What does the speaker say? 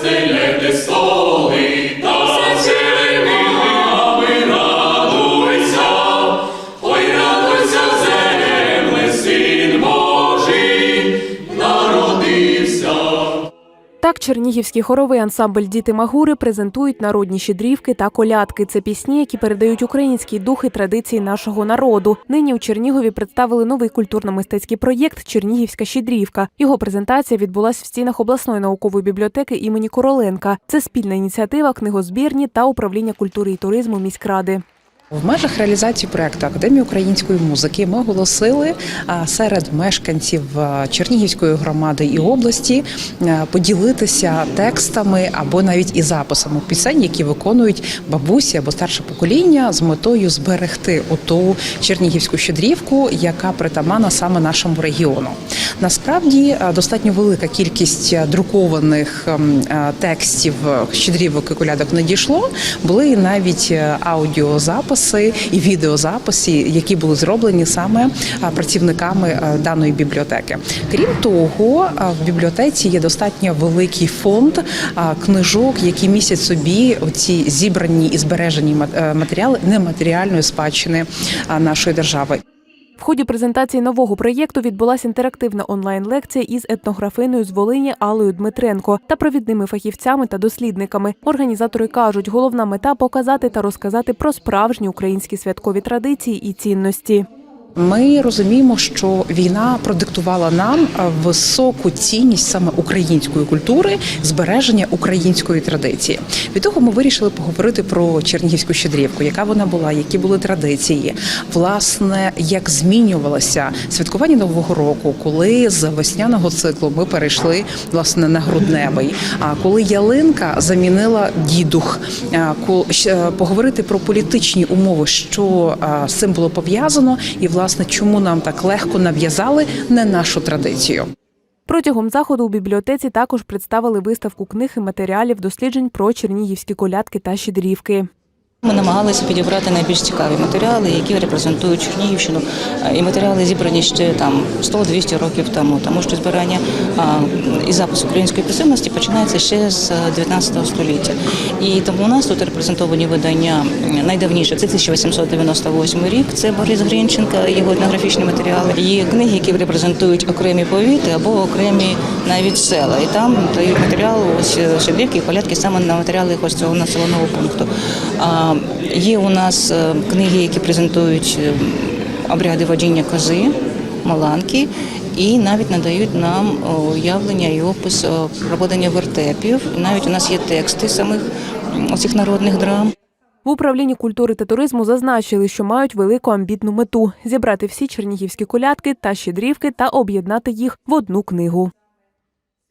Stille des Solis. Чернігівський хоровий ансамбль Діти Магури презентують народні щедрівки та колядки. Це пісні, які передають український дух і традиції нашого народу. Нині у Чернігові представили новий культурно-мистецький проєкт Чернігівська щедрівка. Його презентація відбулась в стінах обласної наукової бібліотеки імені Короленка. Це спільна ініціатива книгозбірні та управління культури і туризму міськради. В межах реалізації проекту Академії української музики ми оголосили серед мешканців Чернігівської громади і області поділитися текстами або навіть і записами пісень, які виконують бабусі або старше покоління з метою зберегти оту чернігівську щедрівку, яка притаманна саме нашому регіону. Насправді достатньо велика кількість друкованих ем, текстів щедрівок і колядок надійшло. Були навіть е, аудіозаписи і відеозаписи, які були зроблені саме працівниками е, даної бібліотеки. Крім того, в бібліотеці є достатньо великий фонд книжок, які містять собі ці зібрані і збережені мат- е, матеріали нематеріальної спадщини нашої держави. В ході презентації нового проєкту відбулася інтерактивна онлайн-лекція із етнографиною з Волині Аллою Дмитренко та провідними фахівцями та дослідниками. Організатори кажуть, головна мета показати та розказати про справжні українські святкові традиції і цінності. Ми розуміємо, що війна продиктувала нам е, високу цінність саме української культури, збереження української традиції. Від того ми вирішили поговорити про Чернігівську щедрівку, яка вона була, які були традиції, власне, як змінювалося святкування нового року, коли з весняного циклу ми перейшли власне на грудневий. А коли ялинка замінила дідух, А, поговорити про політичні умови, що з цим було пов'язано, і власне чому нам так легко нав'язали не нашу традицію. Протягом заходу у бібліотеці також представили виставку книг і матеріалів досліджень про чернігівські колядки та щедрівки. Ми намагалися підібрати найбільш цікаві матеріали, які репрезентують Чернігівщину. Е, І матеріали зібрані ще там 100-200 років тому, тому що збирання а, і запис української писемності починається ще з е, 19 століття. І тому у нас тут репрезентовані видання найдавніше. Це 1898 рік. Це Борис Грінченка, його етнографічні матеріали. Є книги, які репрезентують окремі повіти або окремі навіть села. І там дають матеріал ось е, і колядки саме на матеріали ось цього населеного пункту. Є у нас е, книги, які презентують е, обряди водіння кози, маланки. І навіть надають нам уявлення і опис о, проведення вертепів. Навіть у нас є тексти самих м, оцих народних драм. В управлінні культури та туризму зазначили, що мають велику амбітну мету зібрати всі чернігівські колядки та щедрівки та об'єднати їх в одну книгу.